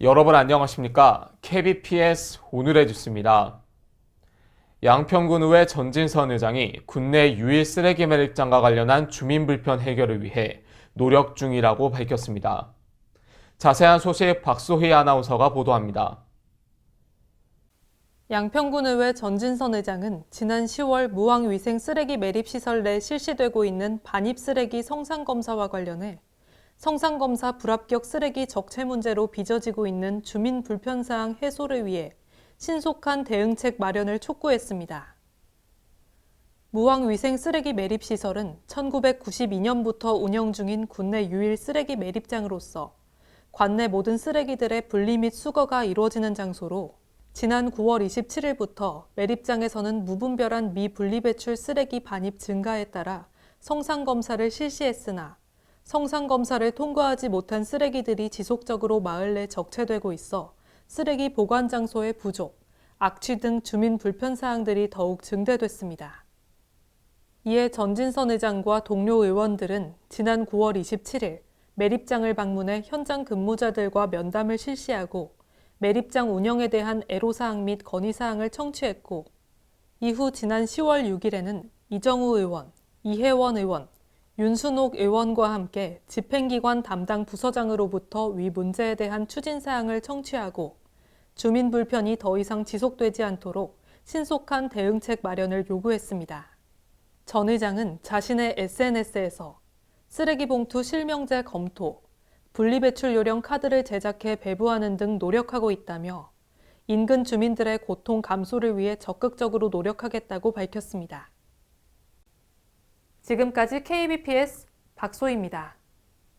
여러분 안녕하십니까? KBPS 오늘의 뉴스입니다. 양평군의회 전진선 의장이 군내 유일 쓰레기 매립장과 관련한 주민 불편 해결을 위해 노력 중이라고 밝혔습니다. 자세한 소식 박소희 아나운서가 보도합니다. 양평군의회 전진선 의장은 지난 10월 무왕위생 쓰레기 매립시설 내 실시되고 있는 반입 쓰레기 성상검사와 관련해 성상검사 불합격 쓰레기 적체 문제로 빚어지고 있는 주민 불편사항 해소를 위해 신속한 대응책 마련을 촉구했습니다. 무왕위생 쓰레기 매립시설은 1992년부터 운영 중인 국내 유일 쓰레기 매립장으로서 관내 모든 쓰레기들의 분리 및 수거가 이루어지는 장소로 지난 9월 27일부터 매립장에서는 무분별한 미분리 배출 쓰레기 반입 증가에 따라 성상검사를 실시했으나 성상 검사를 통과하지 못한 쓰레기들이 지속적으로 마을 내 적체되고 있어 쓰레기 보관 장소의 부족, 악취 등 주민 불편 사항들이 더욱 증대됐습니다. 이에 전진선 의장과 동료 의원들은 지난 9월 27일 매립장을 방문해 현장 근무자들과 면담을 실시하고 매립장 운영에 대한 애로사항 및 건의사항을 청취했고 이후 지난 10월 6일에는 이정우 의원, 이혜원 의원, 윤순옥 의원과 함께 집행기관 담당 부서장으로부터 위 문제에 대한 추진 사항을 청취하고 주민 불편이 더 이상 지속되지 않도록 신속한 대응책 마련을 요구했습니다. 전 의장은 자신의 SNS에서 쓰레기 봉투 실명제 검토, 분리배출 요령 카드를 제작해 배부하는 등 노력하고 있다며 인근 주민들의 고통 감소를 위해 적극적으로 노력하겠다고 밝혔습니다. 지금까지 KBPS 박소희입니다.